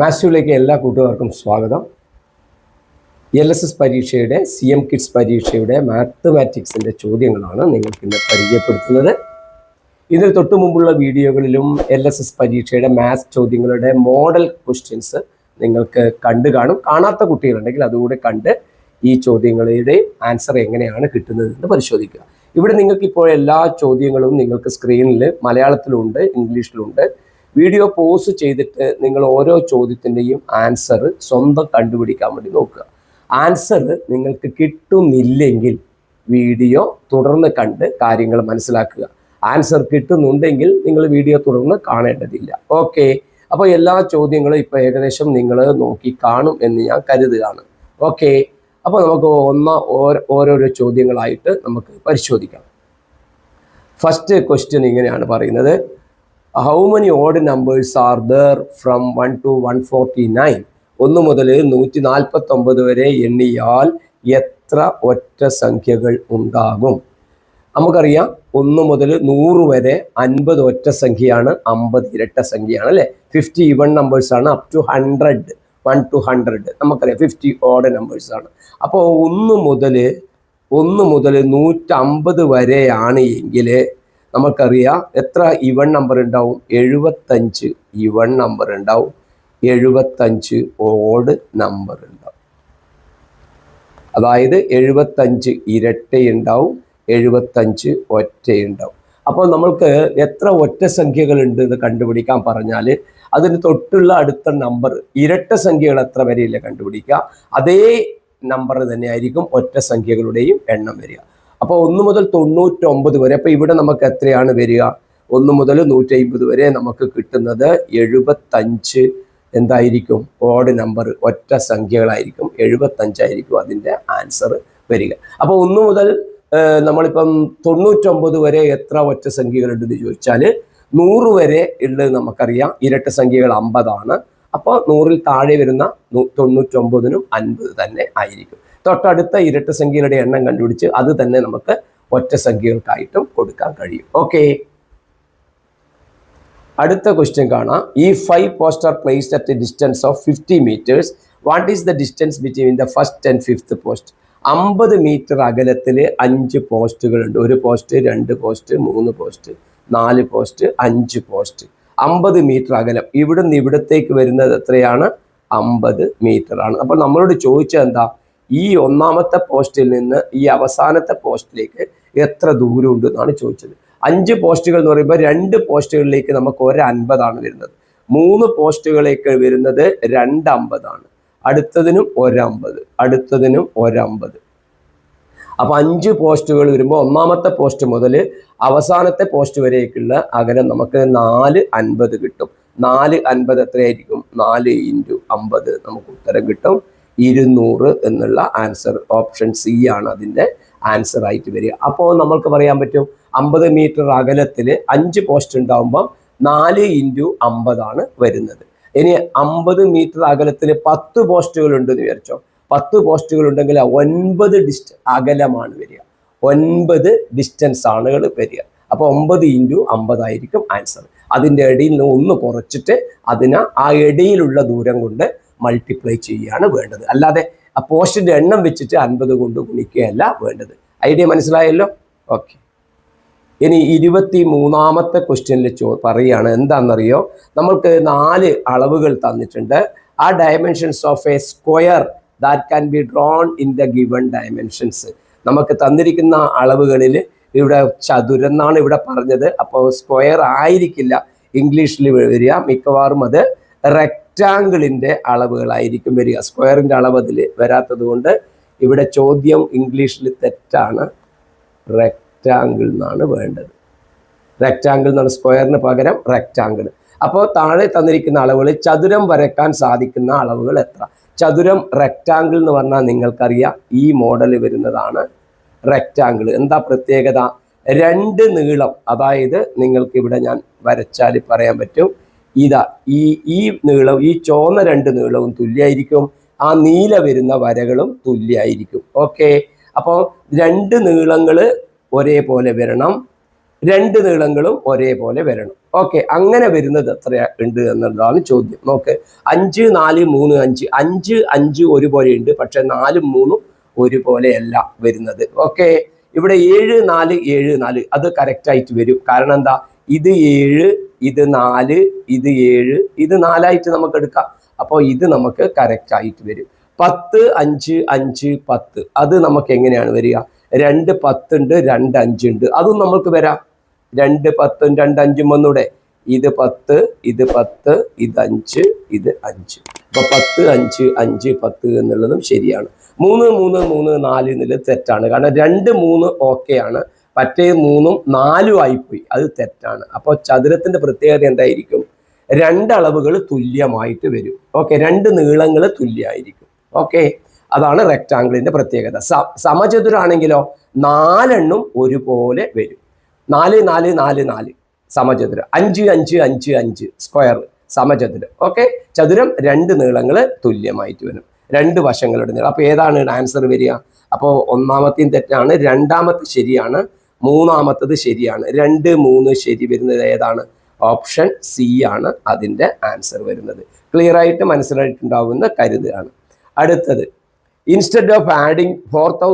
മാത്സുവിലേക്ക് എല്ലാ കൂട്ടുകാർക്കും സ്വാഗതം. എൽ എസ് എസ് പരീക്ഷയുടെ സി എം കിഡ്സ് പരീക്ഷയുടെ മാത്തമാറ്റിക്സിന്റെ ചോദ്യങ്ങളാണ് നിങ്ങൾക്ക് ഇന്ന് പരിചയപ്പെടുത്തുന്നത്. ഇതിന് തൊട്ടു മുമ്പുള്ള വീഡിയോകളിലും എൽ എസ് എസ് പരീക്ഷയുടെ മാത്സ് ചോദ്യങ്ങളുടെ മോഡൽ ക്വസ്റ്റ്യൻസ് നിങ്ങൾക്ക് കണ്ടു കാണും. കാണാത്ത കുട്ടികളുണ്ടെങ്കിൽ അതുകൂടെ കണ്ട് ഈ ചോദ്യങ്ങളുടെ ആൻസർ എങ്ങനെയാണ് കിട്ടുന്നത് എന്ന് പരിശോധിക്കുക. ഇവിടെ നിങ്ങൾക്ക് ഇപ്പോൾ എല്ലാ ചോദ്യങ്ങളും നിങ്ങൾക്ക് സ്ക്രീനിൽ മലയാളത്തിലുണ്ട് ഇംഗ്ലീഷിലുണ്ട്. വീഡിയോ പോസ് ചെയ്തിട്ട് നിങ്ങൾ ഓരോ ചോദ്യത്തിന്റെയും ആൻസർ സ്വന്തം കണ്ടുപിടിക്കാൻ വേണ്ടി നോക്കുക. ആൻസർ നിങ്ങൾക്ക് കിട്ടുന്നില്ലെങ്കിൽ വീഡിയോ തുടർന്ന് കണ്ട് കാര്യങ്ങൾ മനസ്സിലാക്കുക. ആൻസർ കിട്ടുന്നുണ്ടെങ്കിൽ നിങ്ങൾ വീഡിയോ തുടർന്ന് കാണേണ്ടതില്ല. ഓക്കെ അപ്പോൾ എല്ലാ ചോദ്യങ്ങളും ഇപ്പോൾ ഏകദേശം നിങ്ങൾ നോക്കി കാണും എന്ന് ഞാൻ കരുതുകയാണ്. ഓക്കെ അപ്പോൾ നമുക്ക് ഒന്ന് ഓരോ- ഓരോരോ ചോദ്യങ്ങളായിട്ട് നമുക്ക് പരിശോധിക്കാം. ഫസ്റ്റ് ക്വസ്റ്റ്യൻ ഇങ്ങനെയാണ് പറയുന്നത്. How many odd numbers are there from one to one forty nine ഒന്ന് മുതൽ നൂറ്റി നാൽപ്പത്തി ഒമ്പത് വരെ എണ്ണിയാൽ എത്ര ഒറ്റ സംഖ്യകൾ ഉണ്ടാകും? നമുക്കറിയാം ഒന്ന് മുതൽ നൂറ് വരെ അൻപത് ഒറ്റ സംഖ്യയാണ് അമ്പത് ഇരട്ട സംഖ്യയാണ് അല്ലേ? ഫിഫ്റ്റി ഇവൺ നമ്പേഴ്സ് ആണ് up to hundred one to hundred നമുക്കറിയാം ഫിഫ്റ്റി ഓഡ് നമ്പേഴ്സ് ആണ്. അപ്പോൾ ഒന്ന് മുതൽ ഒന്ന് മുതൽ നൂറ്റമ്പത് വരെയാണ് എങ്കിൽ നമുക്കറിയാം എത്ര ഇവൺ നമ്പർ ഉണ്ടാവും? എഴുപത്തഞ്ച് ഇവൺ നമ്പർ ഉണ്ടാവും. എഴുപത്തഞ്ച് ഓഡ് നമ്പർ ഉണ്ടാവും. അതായത് എഴുപത്തഞ്ച് ഇരട്ടയുണ്ടാവും എഴുപത്തഞ്ച് ഒറ്റയുണ്ടാവും. അപ്പോൾ നമ്മൾക്ക് എത്ര ഒറ്റ സംഖ്യകളുണ്ട് എന്ന് കണ്ടുപിടിക്കാൻ പറഞ്ഞാൽ അതിന് തൊട്ടുള്ള അടുത്ത നമ്പർ ഇരട്ട സംഖ്യകൾ എത്ര വരെയില്ല കണ്ടുപിടിക്കുക? അതേ നമ്പർ തന്നെയായിരിക്കും ഒറ്റ സംഖ്യകളുടെയും എണ്ണം വരിക. അപ്പോൾ ഒന്ന് മുതൽ തൊണ്ണൂറ്റൊമ്പത് വരെ അപ്പോൾ ഇവിടെ നമുക്ക് എത്രയാണ് വരിക? ഒന്ന് മുതൽ നൂറ്റി അമ്പത് വരെ നമുക്ക് കിട്ടുന്നത് എഴുപത്തഞ്ച് എന്തായിരിക്കും? ഓഡ് നമ്പർ ഒറ്റ സംഖ്യകളായിരിക്കും. എഴുപത്തഞ്ചായിരിക്കും അതിന്റെ ആൻസർ വരിക. അപ്പോൾ ഒന്ന് മുതൽ നമ്മളിപ്പം തൊണ്ണൂറ്റൊമ്പത് വരെ എത്ര ഒറ്റ സംഖ്യകളുണ്ടെന്ന് ചോദിച്ചാൽ നൂറ് വരെ ഉള്ളത് നമുക്കറിയാം. ഇരട്ട സംഖ്യകൾ അമ്പതാണ്. അപ്പോൾ നൂറിൽ താഴെ വരുന്ന തൊണ്ണൂറ്റൊമ്പതിനും അൻപത് തന്നെ ആയിരിക്കും. തൊട്ടടുത്ത ഇരട്ട സംഖ്യകളുടെ എണ്ണം കണ്ടുപിടിച്ച് അത് തന്നെ നമുക്ക് ഒറ്റ സംഖ്യകൾക്കായിട്ടും കൊടുക്കാൻ കഴിയും. ഓക്കെ അടുത്ത ക്വസ്റ്റ്യൻ കാണാം. ഈ five poster placed at a distance of fifty metres what is the distance between the first and fifth post അമ്പത് മീറ്റർ അകലത്തിൽ അഞ്ച് പോസ്റ്റുകളുണ്ട് ഒരു പോസ്റ്റ് രണ്ട് പോസ്റ്റ് മൂന്ന് പോസ്റ്റ് നാല് പോസ്റ്റ് അഞ്ച് പോസ്റ്റ് അമ്പത് മീറ്റർ അകലം. ഇവിടുന്ന് ഇവിടത്തേക്ക് വരുന്നത് എത്രയാണ്? അമ്പത് മീറ്റർ ആണ്. അപ്പോൾ നമ്മളോട് ചോദിച്ചത് എന്താ? ഈ ഒന്നാമത്തെ പോസ്റ്റിൽ നിന്ന് ഈ അവസാനത്തെ പോസ്റ്റിലേക്ക് എത്ര ദൂരം ഉണ്ട് എന്നാണ് ചോദിച്ചത്. അഞ്ച് പോസ്റ്റുകൾ എന്ന് പറയുമ്പോൾ രണ്ട് പോസ്റ്റുകളിലേക്ക് നമുക്ക് ഒരു അൻപതാണ് വരുന്നത്. മൂന്ന് പോസ്റ്റുകളിലേക്ക് വരുന്നത് രണ്ട് അമ്പതാണ് അടുത്തതിനും ഒരമ്പത് അടുത്തതിനും ഒരമ്പത് അപ്പൊ അഞ്ച് പോസ്റ്റുകൾ വരുമ്പോൾ ഒന്നാമത്തെ പോസ്റ്റ് മുതൽ അവസാനത്തെ പോസ്റ്റ് വരേക്കുള്ള അകലം നമുക്ക് നാല് അൻപത് കിട്ടും. നാല് അൻപത് എത്രയായിരിക്കും? നാല് ഇന്റു അമ്പത് നമുക്ക് ഉത്തരം കിട്ടും. ഇരുന്നൂറ് എന്നുള്ള ആൻസർ ഓപ്ഷൻ സി ആണ് അതിന്റെ ആൻസർ ആയിട്ട് വരിക. അപ്പോൾ നമ്മൾക്ക് പറയാൻ പറ്റും അമ്പത് മീറ്റർ അകലത്തിൽ അഞ്ച് പോസ്റ്റ് ഉണ്ടാകുമ്പോൾ നാല് ഇന്റു അമ്പതാണ് വരുന്നത്. ഇനി അമ്പത് മീറ്റർ അകലത്തിൽ പത്ത് പോസ്റ്റുകൾ ഉണ്ടെന്ന് വിചാരിച്ചോ? പത്ത് പോസ്റ്റുകൾ ഉണ്ടെങ്കിൽ ഒൻപത് ഡിസ്റ്റ അകലമാണ് വരിക. ഒൻപത് ഡിസ്റ്റൻസ് ആണുകൾ വരിക. അപ്പോൾ ഒമ്പത് ഇന്റു അമ്പതായിരിക്കും ആൻസർ. അതിന്റെ ഇടയിൽ നിന്ന് ഒന്ന് കുറച്ചിട്ട് അതിന് ആ ഇടയിലുള്ള ദൂരം കൊണ്ട് മൾട്ടിപ്ലൈ ചെയ്യുകയാണ് വേണ്ടത്. അല്ലാതെ ആ പോസ്റ്റിന്റെ എണ്ണം വെച്ചിട്ട് അൻപത് കൊണ്ട് ഗുണിക്കുകയല്ല വേണ്ടത്. ഐഡിയ മനസ്സിലായല്ലോ? ഓക്കെ. ഇനി ഇരുപത്തി മൂന്നാമത്തെ ക്വസ്റ്റ്യനിൽ ചോ പറയുകയാണ് എന്താണെന്നറിയോ? നമ്മൾക്ക് നാല് അളവുകൾ തന്നിട്ടുണ്ട്. ആ dimensions of a square that can be drawn in the given dimensions നമുക്ക് തന്നിരിക്കുന്ന അളവുകളിൽ ഇവിടെ ചതുരെന്നാണ് ഇവിടെ പറഞ്ഞത്. അപ്പോൾ സ്ക്വയർ ആയിരിക്കില്ല. ഇംഗ്ലീഷിൽ വരിക. മിക്കവാറും അത് റെക്റ്റാങ്കിളിന്റെ അളവുകളായിരിക്കും വരിക. സ്ക്വയറിന്റെ അളവ് അതിൽ വരാത്തത് കൊണ്ട് ഇവിടെ ചോദ്യം ഇംഗ്ലീഷിൽ തെറ്റാണ്. റെക്റ്റാങ്കിൾ എന്നാണ് വേണ്ടത്. റെക്റ്റാങ്കിൾ എന്നാണ് സ്ക്വയറിന് പകരം റെക്റ്റാങ്കിൾ. അപ്പോൾ താഴെ തന്നിരിക്കുന്ന അളവുകൾ ചതുരം വരയ്ക്കാൻ സാധിക്കുന്ന അളവുകൾ എത്ര? ചതുരം റെക്റ്റാങ്കിൾ എന്ന് പറഞ്ഞാൽ നിങ്ങൾക്കറിയാം ഈ മോഡൽ വരുന്നതാണ് റെക്റ്റാങ്കിൾ. എന്താ പ്രത്യേകത? രണ്ട് നീളം. അതായത് നിങ്ങൾക്ക് ഇവിടെ ഞാൻ വരച്ചാൽ പറയാൻ പറ്റും. ഇതാ ഈ ഈ നീളം ഈ ചോന്ന രണ്ട് നീളവും തുല്യമായിരിക്കും ആ നീല വരുന്ന വരകളും തുല്യമായിരിക്കും ഓക്കെ? അപ്പോൾ രണ്ട് നീളങ്ങൾ ഒരേപോലെ വരണം. രണ്ട് നീളങ്ങളും ഒരേപോലെ വരണം. ഓക്കെ അങ്ങനെ വരുന്നത് എത്ര ഉണ്ട് എന്നുള്ളതാണ് ചോദ്യം. നോക്ക് അഞ്ച് നാല് മൂന്ന് അഞ്ച്. അഞ്ച് അഞ്ച് ഒരുപോലെ ഉണ്ട് പക്ഷെ നാലും മൂന്നും ഒരുപോലെയല്ല വരുന്നത്. ഓക്കെ? ഇവിടെ ഏഴ് നാല് ഏഴ് നാല് അത് കറക്റ്റായിട്ട് വരും. കാരണം എന്താ? ഇത് ഏഴ് ഇത് നാല് ഇത് ഏഴ് ഇത് നാലായിട്ട് നമുക്ക് എടുക്കാം. അപ്പോൾ ഇത് നമുക്ക് കറക്റ്റ് ആയിട്ട് വരും. പത്ത് അഞ്ച് അഞ്ച് പത്ത്. അത് നമുക്ക് എങ്ങനെയാണ് വരിക? രണ്ട് പത്തുണ്ട് രണ്ട് അഞ്ചുണ്ട്. അതും നമുക്ക് വരാം. രണ്ട് പത്തും രണ്ട് അഞ്ചും വന്നൂടെ ഇത് പത്ത് ഇത് പത്ത് ഇത് അഞ്ച് ഇത് അഞ്ച്. അപ്പൊ പത്ത് അഞ്ച് അഞ്ച് പത്ത് എന്നുള്ളതും ശരിയാണ്. മൂന്ന് മൂന്ന് മൂന്ന് നാല് എന്നുള്ളത് തെറ്റാണ്. കാരണം രണ്ട് മൂന്ന് ഓക്കെയാണ് മറ്റേ മൂന്നും നാലും ആയിപ്പോയി. അത് തെറ്റാണ്. അപ്പോൾ ചതുരത്തിന്റെ പ്രത്യേകത എന്തായിരിക്കും? രണ്ട് അളവുകൾ തുല്യമായിട്ട് വരും. ഓക്കെ രണ്ട് നീളങ്ങൾ തുല്യമായിരിക്കും. ഓക്കെ അതാണ് റെക്റ്റാങ്കിളിന്റെ പ്രത്യേകത. സമചതുരാണെങ്കിലോ നാലെണ്ണം ഒരുപോലെ വരും. നാല് നാല് നാല് നാല് സമചതുരം. അഞ്ച് അഞ്ച് അഞ്ച് അഞ്ച് സ്ക്വയർ സമചതുരം. ഓക്കെ ചതുരം രണ്ട് നീളങ്ങൾ തുല്യമായിട്ട് വരും. രണ്ട് വശങ്ങളുടെ നീളം. അപ്പോൾ ഏതാണ് ആൻസർ വരിക? അപ്പോൾ ഒന്നാമത്തെയും തെറ്റാണ് രണ്ടാമത്തെ ശരിയാണ് മൂന്നാമത്തത് ശരിയാണ്. രണ്ട് മൂന്ന് ശരി വരുന്നത് ഏതാണ്? ഓപ്ഷൻ സി ആണ് അതിന്റെ ആൻസർ വരുന്നത്. ക്ലിയർ ആയിട്ട് മനസ്സിലായിട്ടുണ്ടാവുമെന്ന് കരുതുകയാണ് അടുത്തത് instead of adding four thou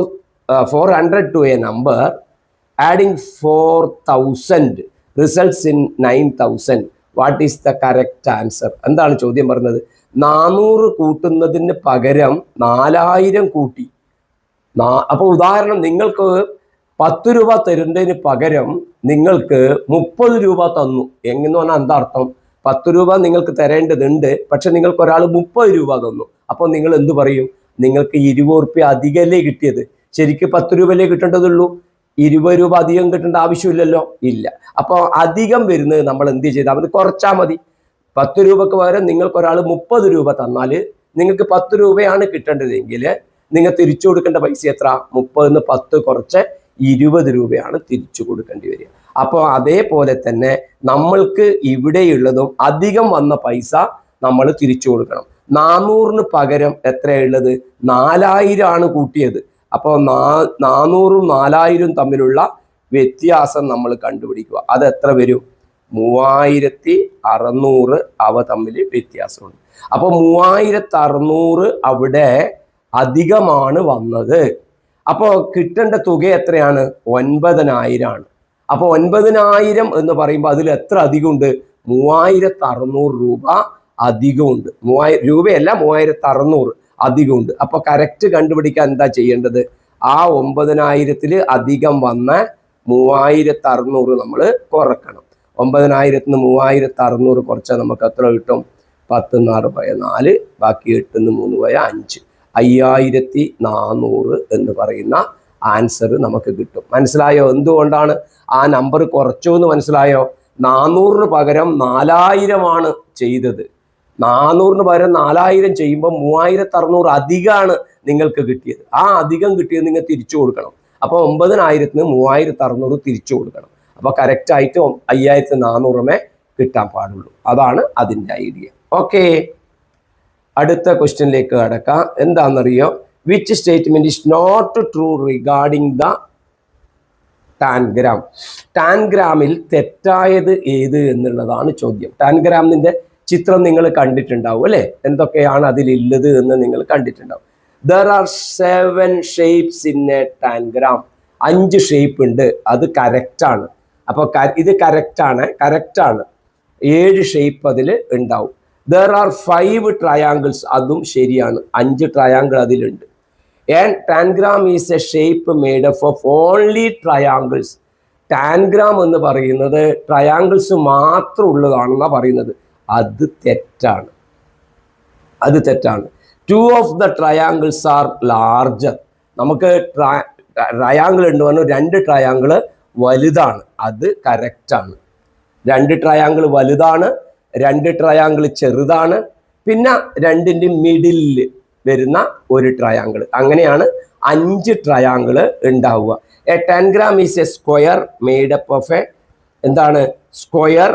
four hundred to a number adding four thousand results in nine thousand what is the correct answer എന്താണ് ചോദ്യം പറഞ്ഞത്? നാനൂറ് കൂട്ടുന്നതിന് പകരം നാലായിരം കൂട്ടി. അപ്പോൾ ഉദാഹരണം നിങ്ങൾക്ക് പത്ത് രൂപ തരുന്നതിന് പകരം നിങ്ങൾക്ക് മുപ്പത് രൂപ തന്നു. എങ്ങനെ പറഞ്ഞാൽ എന്താ അർത്ഥം? പത്ത് രൂപ നിങ്ങൾക്ക് തരേണ്ടതുണ്ട് പക്ഷെ നിങ്ങൾക്ക് ഒരാൾ മുപ്പത് രൂപ തന്നു. അപ്പോൾ നിങ്ങൾ എന്ത് പറയും? നിങ്ങൾക്ക് ഇരുപത് റുപ്യ അധികമല്ലേ കിട്ടിയത്? ശരിക്കും പത്ത് രൂപയല്ലേ കിട്ടേണ്ടതുള്ളൂ? ഇരുപത് രൂപ അധികം കിട്ടേണ്ട ആവശ്യമില്ലല്ലോ? ഇല്ല. അപ്പോൾ അധികം വരുന്നത് നമ്മൾ എന്ത് ചെയ്താൽ മതി? കുറച്ചാൽ മതി. പത്ത് രൂപക്ക് പകരം നിങ്ങൾക്ക് ഒരാൾ മുപ്പത് രൂപ തന്നാൽ നിങ്ങൾക്ക് പത്ത് രൂപയാണ് കിട്ടേണ്ടതെങ്കിൽ നിങ്ങൾ തിരിച്ചു കൊടുക്കേണ്ട പൈസ എത്ര? മുപ്പതിന് പത്ത് കുറച്ച് ഇരുപത് രൂപയാണ് തിരിച്ചു കൊടുക്കേണ്ടി വരിക. അപ്പോൾ അതേപോലെ തന്നെ നമ്മൾക്ക് ഇവിടെയുള്ളതും അധികം വന്ന പൈസ നമ്മൾ തിരിച്ചു കൊടുക്കണം. നാനൂറിന് പകരം എത്രയുള്ളത് നാലായിരം ആണ് കൂട്ടിയത്. അപ്പോൾ നാ നാനൂറും നാലായിരം തമ്മിലുള്ള വ്യത്യാസം നമ്മൾ കണ്ടുപിടിക്കുക. അത് എത്ര വരും? മൂവായിരത്തി അറുന്നൂറ് അവ തമ്മിൽ വ്യത്യാസമുണ്ട്. അപ്പോൾ മൂവായിരത്തി അറുന്നൂറ് അവിടെ അധികമാണ് വന്നത്. അപ്പോൾ കിട്ടേണ്ട തുക എത്രയാണ്? ഒൻപതിനായിരമാണ് അപ്പോൾ ഒൻപതിനായിരം എന്ന് പറയുമ്പോൾ അതിൽ എത്ര അധികമുണ്ട്? മൂവായിരത്തി അറുന്നൂറ് രൂപ അധികമുണ്ട്. മൂവായിരം രൂപയല്ല മൂവായിരത്തി അറുന്നൂറ് അധികമുണ്ട്. അപ്പോൾ കറക്റ്റ് കണ്ടുപിടിക്കാൻ എന്താ ചെയ്യേണ്ടത്? ആ ഒമ്പതിനായിരത്തിൽ അധികം വന്ന മൂവായിരത്തി അറുന്നൂറ് നമ്മൾ കുറക്കണം. ഒമ്പതിനായിരത്തിന് മൂവായിരത്തി അറുന്നൂറ് കുറച്ചാൽ നമുക്ക് എത്ര കിട്ടും? പത്ത് ആറ് പോയ നാല് ബാക്കി എട്ടിന്ന് മൂന്ന് പോയ അഞ്ച്. അയ്യായിരത്തി നാനൂറ് എന്ന് പറയുന്ന ആൻസർ നമുക്ക് കിട്ടും. മനസ്സിലായോ? എന്തുകൊണ്ടാണ്? ആ നമ്പർ കുറച്ചു എന്ന് മനസ്സിലായോ? നാനൂറിന് പകരം നാലായിരമാണ് ചെയ്തത്. നാനൂറിന് പകരം നാലായിരം ചെയ്യുമ്പോൾ മൂവായിരത്തി അറുന്നൂറ് അധികമാണ് നിങ്ങൾക്ക് കിട്ടിയത്. ആ അധികം കിട്ടിയത് നിങ്ങൾ തിരിച്ചു കൊടുക്കണം. അപ്പോൾ ഒമ്പതിനായിരത്തിന് മൂവായിരത്തി അറുന്നൂറ് തിരിച്ചു കൊടുക്കണം. അപ്പോൾ കറക്റ്റായിട്ട് അയ്യായിരത്തി നാനൂറുമേ കിട്ടാൻ പാടുള്ളൂ. അതാണ് അതിന്റെ ഐഡിയ ഓക്കെ അടുത്ത ക്വസ്റ്റ്യനിലേക്ക് കടക്കാം. എന്താണെന്നറിയോ? Which statement is not true regarding the tangram ടാൻഗ്രാമിൽ തെറ്റായത് ഏത് എന്നുള്ളതാണ് ചോദ്യം. ടാൻഗ്രാമിന്റെ ചിത്രം നിങ്ങൾ കണ്ടിട്ടുണ്ടാവും അല്ലെ? എന്തൊക്കെയാണ് അതിലുള്ളത് എന്ന് നിങ്ങൾ കണ്ടിട്ടുണ്ടാവും. There are seven shapes in a tangram അഞ്ച് ഷേപ്പ് ഉണ്ട്. അത് കറക്റ്റാണ് അപ്പോൾ ഇത് കറക്റ്റാണ് കറക്റ്റാണ് ഏഴ് ഷേപ്പ് അതിൽ ഉണ്ടാവും. ദർ ആർ ഫൈവ് ട്രയാങ്കിൾസ് അതും ശരിയാണ്. അഞ്ച് ട്രയാങ്കിൾ അതിലുണ്ട്. And tangram is a shape made of of only triangles tangram എന്ന് പറയുന്നത് ട്രയാങ്കിൾസ് മാത്രം ഉള്ളതാണെന്നാണ് പറയുന്നത്. അത് തെറ്റാണ്. അത് തെറ്റാണ്. Two of the triangles are larger നമുക്ക് ട്രയാങ്കിൾ ഉണ്ട്. പറഞ്ഞു രണ്ട് ട്രയാങ്കിൾ വലുതാണ്. അത് കറക്റ്റാണ് രണ്ട് ട്രയാങ്കിൾ വലുതാണ്. രണ്ട് ട്രയാങ്കിൾ ചെറുതാണ് പിന്നെ രണ്ടിന്റെ മിഡിലിൽ വരുന്ന ഒരു ട്രയാങ്കിൾ അങ്ങനെയാണ് അഞ്ച് ട്രയാങ്കിൾ ഉണ്ടാവുക. A tangram is a square made up of a എന്താണ്? Square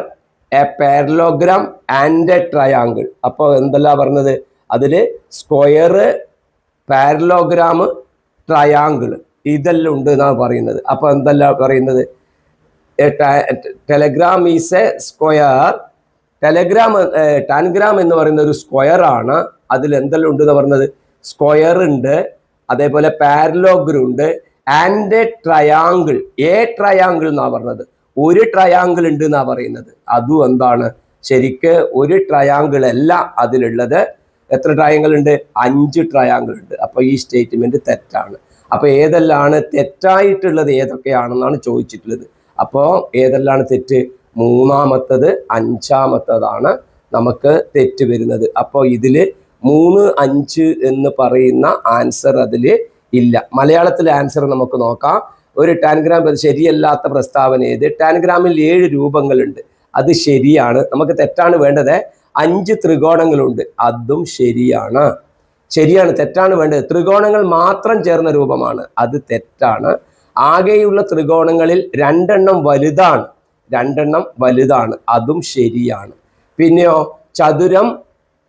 a parallelogram and a triangle അപ്പോൾ എന്തല്ല പറഞ്ഞത്? അതിൽ സ്ക്വയർ പാരലോഗ്രാം ട്രയാങ്കിൾ ഇതെല്ലാം ഉണ്ട് എന്നാണ് പറയുന്നത്. അപ്പോൾ എന്തല്ല പറയുന്നത്? Telegram is a square telegram tangram എന്ന് പറയുന്ന ഒരു സ്ക്വയർ ആണ്. അതിൽ എന്തെല്ലാം ഉണ്ട് എന്ന് പറഞ്ഞത്? സ്ക്വയർ ഉണ്ട്. അതേപോലെ പാരലോഗ്രം ഉണ്ട്. And a triangle a triangle എന്നാ പറഞ്ഞത്. ഒരു ട്രയാങ്കിൾ ഉണ്ട് എന്നാ പറയുന്നത്. അതും എന്താണ്? ശരിക്ക് ഒരു ട്രയാങ്കിൾ അല്ല അതിലുള്ളത്. എത്ര ട്രയാങ്കിൾ ഉണ്ട്? അഞ്ച് ട്രയാങ്കിൾ ഉണ്ട്. അപ്പോൾ ഈ സ്റ്റേറ്റ്മെന്റ് തെറ്റാണ്. അപ്പോൾ ഏതെല്ലാം തെറ്റായിട്ടുള്ളത്? ഏതൊക്കെയാണെന്നാണ് ചോദിച്ചിട്ടുള്ളത്. അപ്പോൾ ഏതെല്ലാം തെറ്റ്? മൂന്നാമത്തത് അഞ്ചാമത്തതാണ് നമുക്ക് തെറ്റ് വരുന്നത്. അപ്പോൾ ഇതിൽ മൂന്ന് അഞ്ച് എന്ന് പറയുന്ന ആൻസർ അതിൽ ഇല്ല. മലയാളത്തിലെ ആൻസർ നമുക്ക് നോക്കാം. ഒരു ടാൻഗ്രാം ശരിയല്ലാത്ത പ്രസ്താവന ഏത്? ടാൻഗ്രാമിൽ ഏഴ് രൂപങ്ങളുണ്ട്. അത് ശരിയാണ്. നമുക്ക് തെറ്റാണ് വേണ്ടത്. അഞ്ച് ത്രികോണങ്ങളുണ്ട്. അതും ശരിയാണ്. ശരിയാണ്. തെറ്റാണ് വേണ്ടത്. ത്രികോണങ്ങൾ മാത്രം ചേർന്ന രൂപമാണ്. അത് തെറ്റാണ്. ആകെയുള്ള ത്രികോണങ്ങളിൽ രണ്ടെണ്ണം വലുതാണ്. രണ്ടെണ്ണം വലുതാണ് അതും ശരിയാണ്. പിന്നെയോ ചതുരം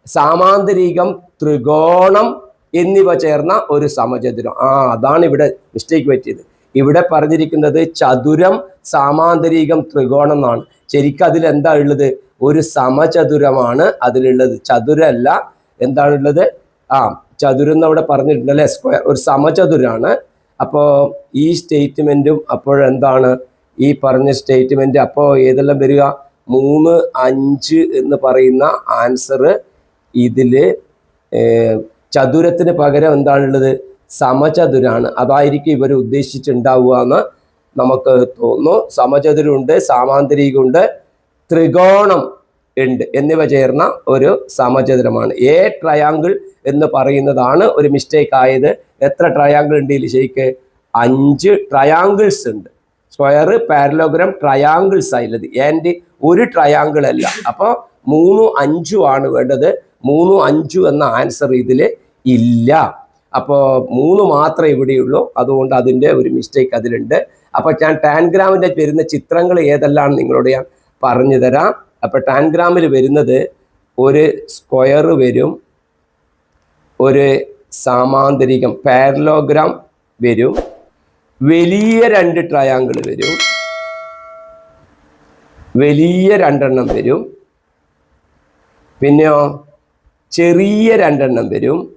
സാമാന്തരികം ത്രികോണം എന്നിവ ചേർന്ന ഒരു സമചതുരം. ആ അതാണ് ഇവിടെ മിസ്റ്റേക്ക് പറ്റിയത്. ഇവിടെ പറഞ്ഞിരിക്കുന്നത് ചതുരം സാമാന്തരികം ത്രികോണം എന്നാണ്. ശരിക്കും അതിൽ എന്താ ഉള്ളത്? ഒരു സമചതുരമാണ് അതിലുള്ളത്. ചതുരല്ല എന്താണുള്ളത് ആ ചതുരം എന്ന് അവിടെ പറഞ്ഞിട്ടുണ്ട് അല്ലെ? സ്ക്വയർ ഒരു സമചതുരാണ്. അപ്പോൾ ഈ സ്റ്റേറ്റ്മെന്റും അപ്പോഴെന്താണ് ഈ പറഞ്ഞ സ്റ്റേറ്റ്മെന്റ് അപ്പോ ഏതെല്ലാം വരിക? മൂന്ന് അഞ്ച് എന്ന് പറയുന്ന ആൻസർ ഇതിൽ ചതുരത്തിന് പകരം എന്താണുള്ളത്? സമചതുരാണ്. അതായിരിക്കും ഇവർ ഉദ്ദേശിച്ചിട്ടുണ്ടാവുക എന്ന് നമുക്ക് തോന്നുന്നു. സമചതുരുണ്ട് സാമാന്തരികമുണ്ട് ത്രികോണം ഉണ്ട്. എന്നിവ ചേർന്ന ഒരു സമചതുരമാണ്. എ ട്രയാങ്കിൾ എന്ന് പറയുന്നതാണ് ഒരു മിസ്റ്റേക്ക് ആയത്. എത്ര ട്രയാങ്കിൾ ഉണ്ട് ഇതിൽ ശരിക്ക്? അഞ്ച് ട്രയാങ്കിൾസ് ഉണ്ട്. സ്ക്വയർ പാരലോഗ്രാം ട്രയാങ്കിൾസ് ആയുള്ളത് ആൻഡ് ഒരു ട്രയാങ്കിൾ അല്ല. അപ്പോൾ മൂന്നും അഞ്ചും ആണ് വേണ്ടത്. മൂന്നും അഞ്ചും എന്ന ആൻസർ ഇതിൽ ഇല്ല. അപ്പോൾ മൂന്ന് മാത്രമേ ഇവിടെയുള്ളൂ അതുകൊണ്ട് അതിന്റെ ഒരു മിസ്റ്റേക്ക് അതിലുണ്ട്. അപ്പോൾ ഞാൻ ടാൻഗ്രാമിന്റെ വരുന്ന ചിത്രങ്ങൾ ഏതെല്ലാം നിങ്ങളോട് ഞാൻ പറഞ്ഞു തരാം. അപ്പോൾ ടാൻഗ്രാമിൽ വരുന്നത് ഒരു സ്ക്വയർ വരും. ഒരു സാമാന്തരികം പാരലോഗ്രാം വരും. വലിയ രണ്ട് ട്രയാങ്കിൾ വരും. വലിയ രണ്ടെണ്ണം വരും. പിന്നെയോ ചെറിയ രണ്ടെണ്ണം വരും.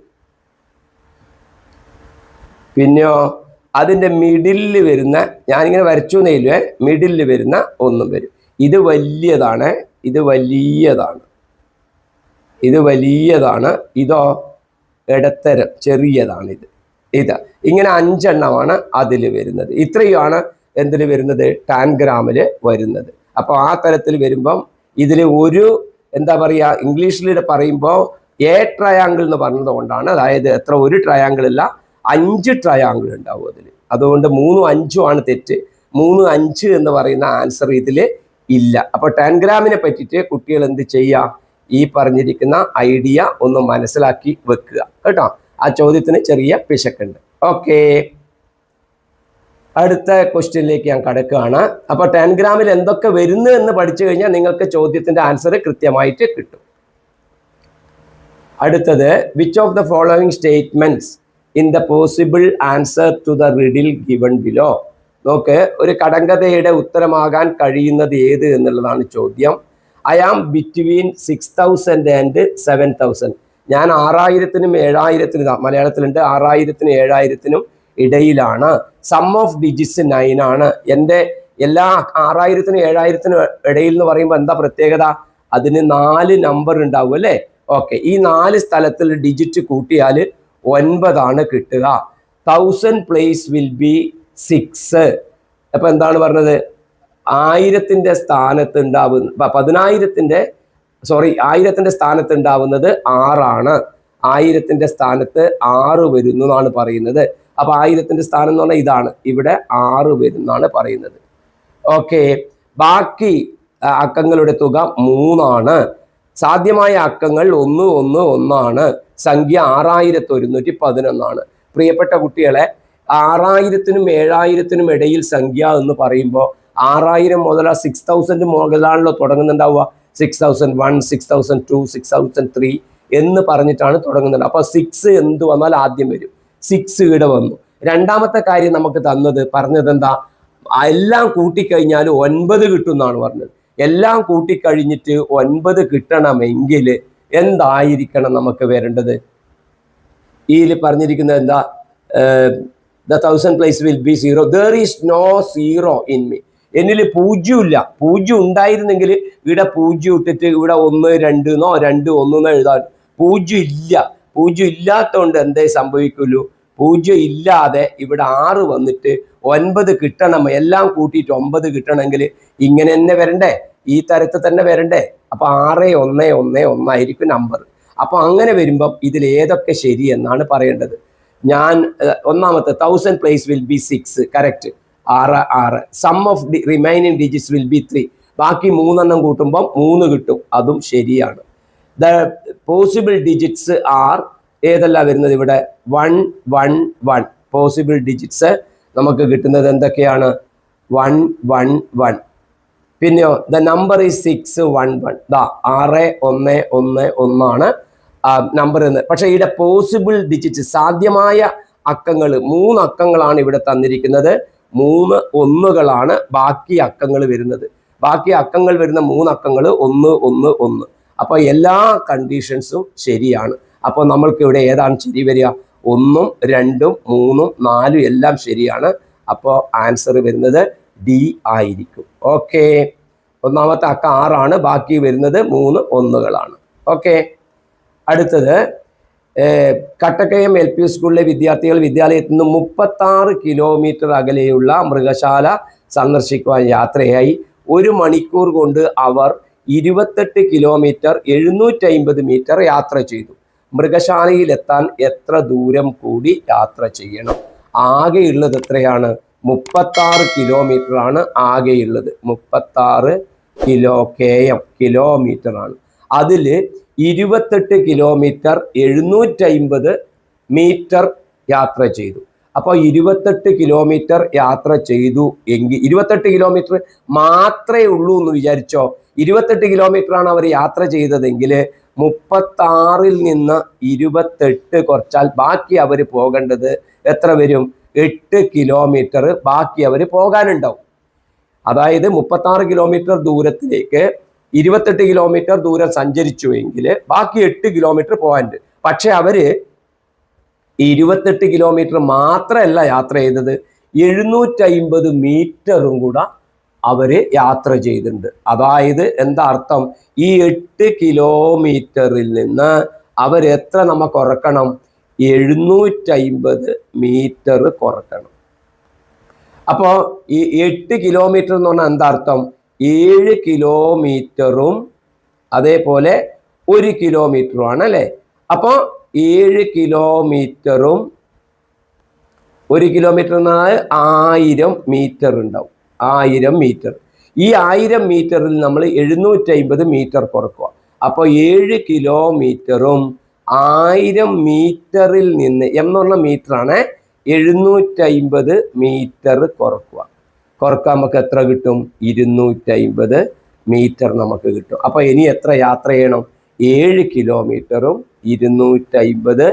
പിന്നെയോ അതിന്റെ മിഡിലിൽ വരുന്ന ഞാനിങ്ങനെ വരച്ചു നെയ്യുവേ മിഡിലിൽ വരുന്ന ഒന്നും വരും. ഇത് വലിയതാണ് ഇത് വലിയതാണ്. ഇത് വലിയതാണ് ഇതോ ഇടത്തരം ചെറിയതാണിത്. ഇത്. ഇങ്ങനെ അഞ്ചെണ്ണമാണ് അതിൽ വരുന്നത്. ഇത്രയുമാണ് എന്തിൽ വരുന്നത്? ടാൻഗ്രാമിൽ വരുന്നത്. അപ്പോൾ ആ തരത്തിൽ വരുമ്പം ഇതിൽ ഒരു എന്താ പറയുക ഇംഗ്ലീഷിൽ പറയുമ്പോൾ എ ട്രയാങ്കിൾ എന്ന് പറഞ്ഞത് കൊണ്ടാണ്. അതായത് എത്ര ഒരു ട്രയാങ്കിൾ ഇല്ല അഞ്ച് ട്രയാങ്കിൾ ഉണ്ടാവും അതിൽ അതുകൊണ്ട് മൂന്നും അഞ്ചും ആണ് തെറ്റ്. മൂന്ന് അഞ്ച് എന്ന് പറയുന്ന ആൻസർ ഇതിൽ ഇല്ല. അപ്പോൾ ടാൻഗ്രാമിനെ പറ്റിയിട്ട് കുട്ടികൾ എന്ത് ചെയ്യുക ഈ പറഞ്ഞിരിക്കുന്ന ഐഡിയ ഒന്ന് മനസ്സിലാക്കി വെക്കുക. കേട്ടോ? ആ ചോദ്യത്തിന് ചെറിയ പിശക്കുണ്ട്. ഓക്കെ അടുത്ത ക്വസ്റ്റ്യനിലേക്ക് ഞാൻ കടക്കുകയാണ്. അപ്പോൾ ടെൻഗ്രാമിൽ എന്തൊക്കെ വരുന്നു എന്ന് പഠിച്ചു കഴിഞ്ഞാൽ നിങ്ങൾക്ക് ചോദ്യത്തിന്റെ ആൻസർ കൃത്യമായിട്ട് കിട്ടും. അടുത്തത് which of the following statements in the possible answer to the riddle given below നോക്ക് ഒരു കടങ്കഥയുടെ ഉത്തരമാകാൻ കഴിയുന്നത് ഏത് എന്നുള്ളതാണ് ചോദ്യം. I am between six thousand and seven thousand ഞാൻ ആറായിരത്തിനും ഏഴായിരത്തിനും മലയാളത്തിലുണ്ട്. ആറായിരത്തിനും ഏഴായിരത്തിനും ഇടയിലാണ്. സം ഓഫ് ഡിജിറ്റ്സ് നയൻ ആണ്. എന്റെ എല്ലാ ആറായിരത്തിനും ഏഴായിരത്തിനും ഇടയിൽ എന്ന് പറയുമ്പോൾ എന്താ പ്രത്യേകത? അതിന് നാല് നമ്പർ ഉണ്ടാവും അല്ലേ? ഓക്കെ ഈ നാല് സ്ഥലത്തിൽ ഡിജിറ്റ് കൂട്ടിയാൽ ഒൻപതാണ് കിട്ടുക. Thousand place will be six അപ്പൊ എന്താണ് പറഞ്ഞത്? ആയിരത്തിന്റെ സ്ഥാനത്ത് ഉണ്ടാവുന്ന പതിനായിരത്തിന്റെ സോറി ആയിരത്തിന്റെ സ്ഥാനത്ത് ഉണ്ടാവുന്നത് ആറാണ്. ആയിരത്തിന്റെ സ്ഥാനത്ത് ആറ് വരുന്നു എന്നാണ് പറയുന്നത്. അപ്പൊ ആയിരത്തിന്റെ സ്ഥാനം എന്ന് പറഞ്ഞാൽ ഇതാണ്. ഇവിടെ ആറ് വരുന്നാണ് പറയുന്നത്. ഓക്കെ. ബാക്കി അക്കങ്ങളുടെ തുക മൂന്നാണ്. സാധ്യമായ അക്കങ്ങൾ ഒന്ന് ഒന്ന് ഒന്നാണ്. സംഖ്യ ആറായിരത്തി ഒരുന്നൂറ്റി പതിനൊന്നാണ് പ്രിയപ്പെട്ട കുട്ടികളെ ആറായിരത്തിനും ഏഴായിരത്തിനും ഇടയിൽ സംഖ്യ എന്ന് പറയുമ്പോൾ ആറായിരം മുതൽ സിക്സ് തൗസൻഡ് മുതലാണല്ലോ തുടങ്ങുന്നുണ്ടാവുക. Six thousand one six thousand two six thousand three എന്ന് പറഞ്ഞിട്ടാണ് തുടങ്ങുന്നത്. അപ്പോൾ സിക്സ് എന്ത് വന്നാൽ ആദ്യം വരും. സിക്സ് ഇവിടെ വന്നു. രണ്ടാമത്തെ കാര്യം നമുക്ക് തന്നത് പറഞ്ഞത് എന്താ എല്ലാം കൂട്ടിക്കഴിഞ്ഞാൽ ഒൻപത് കിട്ടും എന്നാണ് പറഞ്ഞത്. എല്ലാം കൂട്ടിക്കഴിഞ്ഞിട്ട് ഒൻപത് കിട്ടണമെങ്കിൽ എന്തായിരിക്കണം നമുക്ക് വരേണ്ടത്? ഇതിൽ പറഞ്ഞിരിക്കുന്നത് എന്താ? The thousand place will be zero there is no zero in me എന്നിൽ പൂജ്യമില്ല പൂജ്യം ഉണ്ടായിരുന്നെങ്കിൽ ഇവിടെ പൂജ്യം ഇട്ടിട്ട് ഇവിടെ ഒന്ന് രണ്ട് എന്നോ രണ്ട് ഒന്നെന്നോ എഴുതാൻ പൂജ്യം ഇല്ല. പൂജ്യം ഇല്ലാത്തതുകൊണ്ട് എന്തേ സംഭവിക്കുള്ളൂ? പൂജ്യം ഇല്ലാതെ ഇവിടെ ആറ് വന്നിട്ട് ഒൻപത് കിട്ടണം. എല്ലാം കൂട്ടിയിട്ട് ഒമ്പത് കിട്ടണമെങ്കിൽ ഇങ്ങനെ തന്നെ വരണ്ടേ? ഈ തരത്തിൽ തന്നെ വരണ്ടേ? അപ്പൊ ആറ് ഒന്ന് ഒന്ന് ഒന്നായിരിക്കും നമ്പർ അപ്പൊ അങ്ങനെ വരുമ്പം ഇതിൽ ഏതൊക്കെ ശരി എന്നാണ് പറയേണ്ടത്. ഞാൻ ഒന്നാമത്തെ thousand place will be six correct ആറ് ആറ്. Sum of the remaining digits will be three ബാക്കി മൂന്നെണ്ണം കൂട്ടുമ്പോൾ മൂന്ന് കിട്ടും. അതും ശരിയാണ്. ദ പോസിബിൾ ഡിജിറ്റ്സ് ആർ ഏതല്ല വരുന്നത് ഇവിടെ? One one one possible digits നമുക്ക് കിട്ടുന്നത് എന്തൊക്കെയാണ്? വൺ വൺ വൺ പിന്നെയോ the number is six one one ദാ ആറ് ഒന്ന് ഒന്ന് ഒന്നാണ് നമ്പർ എന്ന്. പക്ഷെ ഇവിടെ പോസിബിൾ ഡിജിറ്റ്സ് സാധ്യമായ അക്കങ്ങൾ മൂന്ന് അക്കങ്ങളാണ് ഇവിടെ തന്നിരിക്കുന്നത്. മൂന്ന് ഒന്നുകളാണ് ബാക്കി അക്കങ്ങൾ വരുന്നത്. ബാക്കി അക്കങ്ങൾ വരുന്ന മൂന്ന് അക്കങ്ങൾ ഒന്ന് ഒന്ന് ഒന്ന്. അപ്പോൾ എല്ലാ കണ്ടീഷൻസും ശരിയാണ്. അപ്പോൾ നമ്മൾക്ക് ഇവിടെ ഏതാണ് ശരി വരിക? ഒന്നും രണ്ടും മൂന്നും നാലും എല്ലാം ശരിയാണ്. അപ്പോൾ ആൻസർ വരുന്നത് ഡി ആയിരിക്കും. ഓക്കെ. ഒന്നാമത്തെ അക്ക ആറാണ്. ബാക്കി വരുന്നത് മൂന്ന് ഒന്നുകളാണ്. ഓക്കെ. അടുത്തത് കട്ടക്കയം എൽ പി സ്കൂളിലെ വിദ്യാർത്ഥികൾ വിദ്യാലയത്തിൽ നിന്ന് മുപ്പത്താറ് കിലോമീറ്റർ അകലെയുള്ള മൃഗശാല സന്ദർശിക്കുവാൻ യാത്രയായി. ഒരു മണിക്കൂർ കൊണ്ട് അവർ ഇരുപത്തെട്ട് കിലോമീറ്റർ എഴുന്നൂറ്റി അമ്പത് മീറ്റർ യാത്ര ചെയ്തു. മൃഗശാലയിലെത്താൻ എത്ര ദൂരം കൂടി യാത്ര ചെയ്യണം? ആകെയുള്ളത് എത്രയാണ്? മുപ്പത്താറ് കിലോമീറ്റർ ആണ് ആകെയുള്ളത്. മുപ്പത്താറ് കിലോ കെ എം കിലോമീറ്റർ ആണ്. അതിൽ ഇരുപത്തെട്ട് കിലോമീറ്റർ എഴുന്നൂറ്റമ്പത് മീറ്റർ യാത്ര ചെയ്തു. അപ്പോൾ ഇരുപത്തെട്ട് കിലോമീറ്റർ യാത്ര ചെയ്തു എങ്കിൽ ഇരുപത്തെട്ട് കിലോമീറ്റർ മാത്രമേ ഉള്ളൂ എന്ന് വിചാരിച്ചോ? ഇരുപത്തെട്ട് കിലോമീറ്റർ ആണ് അവർ യാത്ര ചെയ്തതെങ്കിൽ മുപ്പത്താറിൽ നിന്ന് ഇരുപത്തെട്ട് കുറച്ചാൽ ബാക്കി അവർ പോകേണ്ടത് എത്ര വരും? എട്ട് കിലോമീറ്റർ ബാക്കി അവർ പോകാനുണ്ടാവും. അതായത് മുപ്പത്താറ് കിലോമീറ്റർ ദൂരത്തിലേക്ക് ഇരുപത്തെട്ട് കിലോമീറ്റർ ദൂരം സഞ്ചരിച്ചു എങ്കിൽ ബാക്കി എട്ട് കിലോമീറ്റർ പോകാനുണ്ട്. പക്ഷെ അവർ ഇരുപത്തെട്ട് കിലോമീറ്റർ മാത്രമല്ല യാത്ര ചെയ്തത് എഴുന്നൂറ്റമ്പത് മീറ്ററും കൂടെ അവർ യാത്ര ചെയ്തിട്ടുണ്ട്. അതായത് എന്താ അർത്ഥം? ഈ എട്ട് കിലോമീറ്ററിൽ നിന്ന് അവരെത്ര നമ്മ കുറക്കണം? എഴുന്നൂറ്റമ്പത് മീറ്റർ കുറക്കണം. അപ്പോ ഈ എട്ട് കിലോമീറ്റർ എന്ന് പറഞ്ഞാൽ എന്താ അർത്ഥം? ഏഴ് കിലോമീറ്ററും അതേപോലെ ഒരു കിലോമീറ്ററും ആണ് അപ്പോൾ അപ്പോ ഏഴ് കിലോമീറ്ററും ഒരു കിലോമീറ്റർ എന്നാൽ ആയിരം മീറ്റർ ഉണ്ടാവും. ആയിരം മീറ്റർ. ഈ ആയിരം മീറ്ററിൽ നമ്മൾ എഴുന്നൂറ്റി അമ്പത് മീറ്റർ കുറക്കുക. അപ്പോൾ ഏഴ് കിലോമീറ്ററും ആയിരം മീറ്ററിൽ നിന്ന് എന്ന് പറഞ്ഞ മീറ്ററാണ് എഴുന്നൂറ്റി അമ്പത് മീറ്റർ കുറക്കുക. കുറയ്ക്കാൻ നമുക്ക് എത്ര കിട്ടും? ഇരുന്നൂറ്റി അമ്പത് മീറ്റർ നമുക്ക് കിട്ടും. അപ്പോൾ ഇനി എത്ര യാത്ര ചെയ്യണം? ഏഴ് കിലോമീറ്ററും ഇരുന്നൂറ്റി അമ്പത്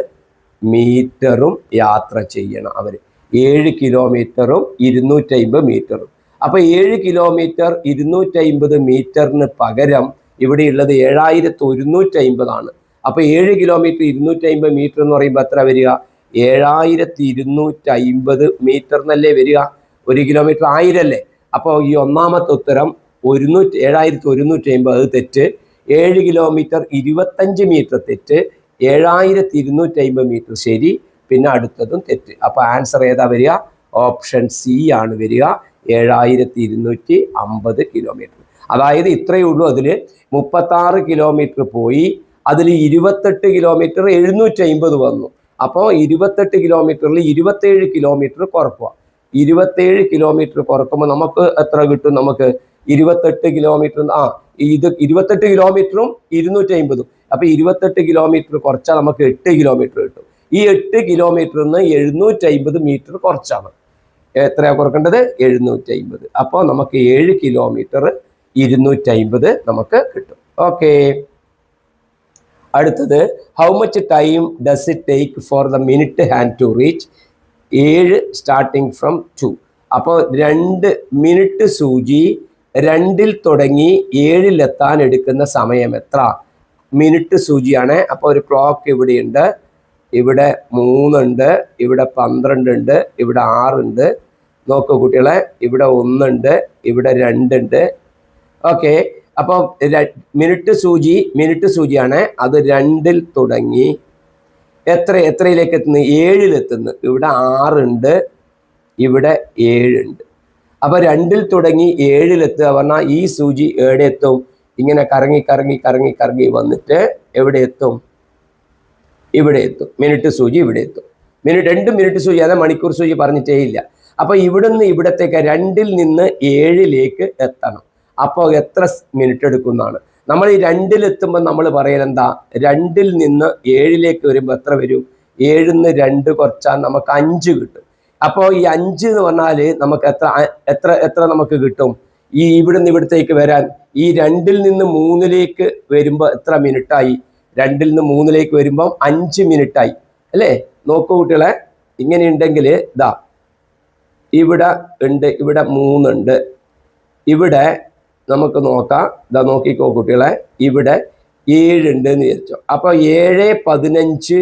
മീറ്ററും യാത്ര ചെയ്യണം അവർ ഏഴ് കിലോമീറ്ററും ഇരുന്നൂറ്റി അമ്പത് മീറ്ററും. അപ്പൊ ഏഴ് കിലോമീറ്റർ ഇരുന്നൂറ്റി അമ്പത് മീറ്ററിന് പകരം ഇവിടെ ഉള്ളത് ഏഴായിരത്തി ഒരുന്നൂറ്റി അപ്പോൾ അപ്പൊ ഏഴ് കിലോമീറ്റർ ഇരുന്നൂറ്റി അമ്പത് മീറ്റർ എന്ന് പറയുമ്പോൾ എത്ര വരിക? ഏഴായിരത്തി ഇരുന്നൂറ്റി അമ്പത് മീറ്റർ എന്നല്ലേ വരിക? ഒരു കിലോമീറ്റർ ആയിരല്ലേ? അപ്പോൾ ഈ ഒന്നാമത്തെ ഉത്തരം ഒരുന്നൂറ്റി ഏഴായിരത്തി ഒരുന്നൂറ്റി അമ്പത് തെറ്റ്. ഏഴ് കിലോമീറ്റർ ഇരുപത്തഞ്ച് മീറ്റർ തെറ്റ്. ഏഴായിരത്തി ഇരുന്നൂറ്റി അമ്പത് മീറ്റർ ശരി. പിന്നെ അടുത്തതും തെറ്റ്. അപ്പോൾ ആൻസർ ഏതാ വരിക? ഓപ്ഷൻ സി ആണ് വരിക. ഏഴായിരത്തി ഇരുന്നൂറ്റി അമ്പത് കിലോമീറ്റർ അതായത് ഇത്രയേ ഉള്ളൂ അതിൽ മുപ്പത്താറ് കിലോമീറ്റർ പോയി. അതിൽ ഇരുപത്തെട്ട് കിലോമീറ്റർ എഴുന്നൂറ്റി അമ്പത് വന്നു. അപ്പോൾ ഇരുപത്തെട്ട് കിലോമീറ്ററിൽ ഇരുപത്തേഴ് കിലോമീറ്റർ കുറക്കുക ഇരുപത്തേഴ് കിലോമീറ്റർ കുറക്കുമ്പോൾ നമുക്ക് എത്ര കിട്ടും നമുക്ക്? ഇരുപത്തെട്ട് കിലോമീറ്റർ ആ ഇത് ഇരുപത്തെട്ട് കിലോമീറ്ററും ഇരുന്നൂറ്റി അമ്പതും അപ്പൊ ഇരുപത്തെട്ട് കിലോമീറ്റർ കുറച്ചാൽ നമുക്ക് എട്ട് കിലോമീറ്റർ കിട്ടും. ഈ എട്ട് കിലോമീറ്ററിൽ നിന്ന് എഴുന്നൂറ്റി അമ്പത് മീറ്റർ കുറച്ചാണ്. എത്രയാണ് കുറക്കേണ്ടത്? എഴുന്നൂറ്റി അമ്പത് അപ്പോൾ നമുക്ക് ഏഴ് കിലോമീറ്റർ ഇരുന്നൂറ്റി അമ്പത് നമുക്ക് കിട്ടും. ഓക്കെ. അടുത്തത് how much time does it take for the minute hand to reach ഏഴ് സ്റ്റാർട്ടിങ് ഫ്രം ടു അപ്പോൾ രണ്ട് മിനിറ്റ് സൂചി രണ്ടിൽ തുടങ്ങി ഏഴിലെത്താൻ എടുക്കുന്ന സമയം എത്ര? മിനിറ്റ് സൂചിയാണ്. അപ്പോൾ ഒരു ക്ലോക്ക് ഇവിടെയുണ്ട്. ഇവിടെ മൂന്നുണ്ട് ഇവിടെ പന്ത്രണ്ട് ഉണ്ട് ഇവിടെ ആറുണ്ട്. നോക്കൂ കുട്ടികളെ ഇവിടെ ഒന്നുണ്ട് ഇവിടെ രണ്ടുണ്ട്. ഓക്കെ അപ്പോൾ മിനിറ്റ് സൂചി മിനിറ്റ് സൂചിയാണ്. അത് രണ്ടിൽ തുടങ്ങി എത്ര എത്രയിലേക്ക് എത്തുന്നു ഏഴിലെത്തുന്നു. ഇവിടെ ആറുണ്ട് ഇവിടെ ഏഴുണ്ട്. അപ്പൊ രണ്ടിൽ തുടങ്ങി ഏഴിലെത്തുക പറഞ്ഞാൽ ഈ സൂചി എവിടെ എത്തും? ഇങ്ങനെ കറങ്ങി കറങ്ങി കറങ്ങി കറങ്ങി വന്നിട്ട് എവിടെ എത്തും? ഇവിടെ എത്തും. മിനിറ്റ് സൂചി ഇവിടെ എത്തും. മിനിറ്റ് രണ്ട് മിനിറ്റ് സൂചി അതായത് മണിക്കൂർ സൂചി പറഞ്ഞിട്ടേ ഇല്ല. അപ്പൊ ഇവിടുന്ന് ഇവിടത്തേക്ക് രണ്ടിൽ നിന്ന് ഏഴിലേക്ക് എത്തണം. അപ്പോൾ എത്ര മിനിറ്റ് എടുക്കുന്നതാണ് നമ്മൾ ഈ രണ്ടിലെത്തുമ്പോൾ നമ്മൾ പറയലെന്താ രണ്ടിൽ നിന്ന് ഏഴിലേക്ക് വരുമ്പോൾ എത്ര വരും? ഏഴിന്ന് രണ്ട് കുറച്ചാൽ നമുക്ക് അഞ്ച് കിട്ടും. അപ്പോൾ ഈ അഞ്ച് എന്ന് പറഞ്ഞാൽ നമുക്ക് എത്ര എത്ര എത്ര നമുക്ക് കിട്ടും? ഈ ഇവിടുന്ന് ഇവിടത്തേക്ക് വരാൻ ഈ രണ്ടിൽ നിന്ന് മൂന്നിലേക്ക് വരുമ്പോൾ എത്ര മിനിറ്റായി? രണ്ടിൽ നിന്ന് മൂന്നിലേക്ക് വരുമ്പം അഞ്ച് മിനിറ്റായി. അല്ലേ? നോക്കൂ കുട്ടികളെ ഇങ്ങനെ ഉണ്ടെങ്കിൽ ഇതാ ഇവിടെ ഉണ്ട് ഇവിടെ മൂന്നുണ്ട്. ഇവിടെ നമുക്ക് നോക്കാം. ഇതാ നോക്കിക്കോ കുട്ടികളെ ഇവിടെ ഏഴുണ്ട് എന്ന് വിചാരിച്ചോ. അപ്പോൾ ഏഴ് പതിനഞ്ച്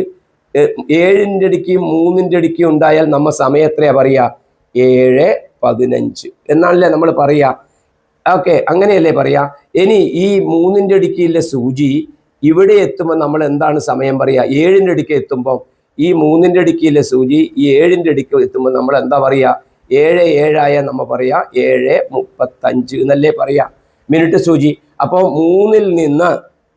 ഏഴിന്റെ ഇടയ്ക്ക് മൂന്നിന്റെ ഇടയ്ക്ക് ഉണ്ടായാൽ നമ്മൾ സമയം എത്രയാ പറയാ ഏഴ് പതിനഞ്ച്. എന്നാണല്ലേ നമ്മൾ പറയാ ഓക്കെ അങ്ങനെയല്ലേ പറയാ ഇനി ഈ മൂന്നിന്റെ ഇടയ്ക്കുള്ള സൂചി ഇവിടെ എത്തുമ്പോൾ നമ്മൾ എന്താണ് സമയം പറയുക? ഏഴിന്റെ ഇടയ്ക്ക് എത്തുമ്പോൾ ഈ മൂന്നിന്റെ ഇടയ്ക്കുള്ള സൂചി ഈ ഏഴിന്റെ ഇടയ്ക്ക് എത്തുമ്പോൾ നമ്മൾ എന്താ പറയുക? ഏഴ് ഏഴായ നമ്മൾ പറയാ ഏഴ് മുപ്പത്തഞ്ച് എന്നല്ലേ പറയാ മിനിറ്റ് സൂചി. അപ്പോൾ മൂന്നിൽ നിന്ന്